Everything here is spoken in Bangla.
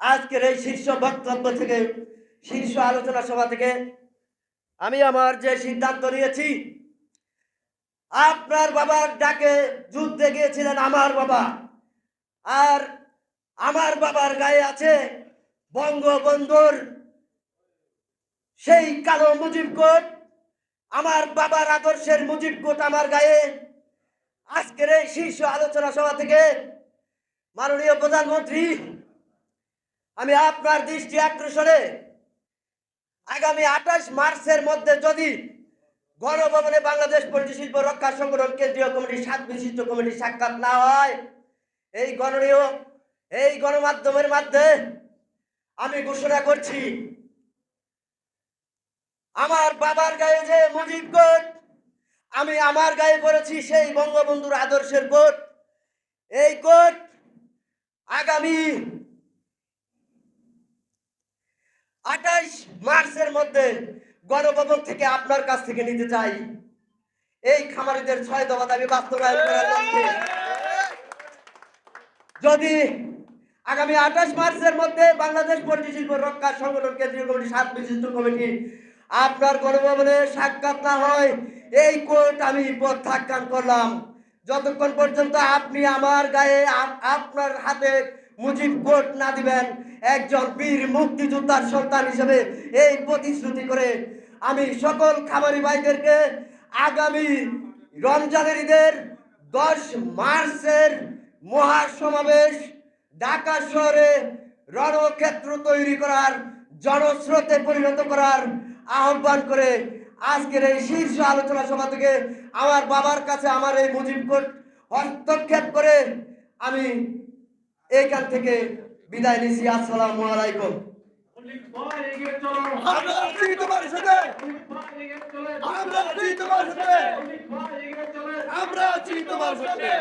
আজকের এই শীর্ষ বক্তব্য থেকে, শীর্ষ আলোচনা সভা থেকে আমি আমার যে সিদ্ধান্ত নিয়েছি, আপনার বাবার ডাকে যুদ্ধে গিয়েছিলেন আমার বাবা। আর আমার বাবার গায়ে আছে বঙ্গবন্ধুর সেই কালো মুজিব কোট। আমার বাবার আদর্শের মুজিব কোট আমার গায়ে। আজকের এই শীর্ষ আলোচনা সভা থেকে মাননীয় প্রধানমন্ত্রী আমি আপনার দৃষ্টি আকর্ষণে আগামী আঠাশ মার্চের মধ্যে যদি গণভবনে বাংলাদেশ পল্লী শিল্প রক্ষা সংগঠন কেন্দ্রীয় কমিটির সাত বিশিষ্ট কমিটির সাক্ষাৎ না হয়, এই গণনীয়, এই গণমাধ্যমের মাধ্যমে আমি ঘোষণা করছি, আমার বাবার গায়ে যে মুজিব কোট, আমি আমার গায়ে পড়েছি সেই বঙ্গবন্ধুর আদর্শের কোট। এই কোট আগামী আঠাইশ মার্চের মধ্যে গণভবন থেকে আপনার কাছ থেকে নিতে চাই। এই খামারিদের ছয় দফা দাবি বাস্তবায়ন করার লক্ষ্যে। যদি আগামী আঠাশ মার্চের মধ্যে বাংলাদেশ পল্লী শিল্প রক্ষা সংগঠন কেন্দ্রীয় কমিটি, সাত বিশিষ্ট কমিটি আপনার গণভবনে সাক্ষাৎ না হয়, এই কোর্ট আমি প্রত্যাখ্যান করলাম। যতক্ষণ পর্যন্ত আপনি আমার গায়ে আপনার হাতে মুজিব কোর্ট না দিবেন একজন বীর মুক্তিযোদ্ধার সন্তান হিসেবে এই প্রতিশ্রুতি করে আমি সকল খামারি ভাইদেরকে আগামী রমজানের ঈদের দশ মার্চের মহাসমাবেশ ঢাকা শহরে রণক্ষেত্র তৈরি করার, জনস্রোতে পরিণত করার আহ্বান করে আজকের এই শীর্ষ আলোচনা সভা থেকে আমার বাবার কাছে আমার এই মুজিব হস্তক্ষেপ করে আমি এইখান থেকে বিদায় নিছি, আসসালামু আলাইকুম। আমরা আছি তোমার সাথে। আমরা আছি তোমার সাথে। আমরা আছি তোমার সাথে।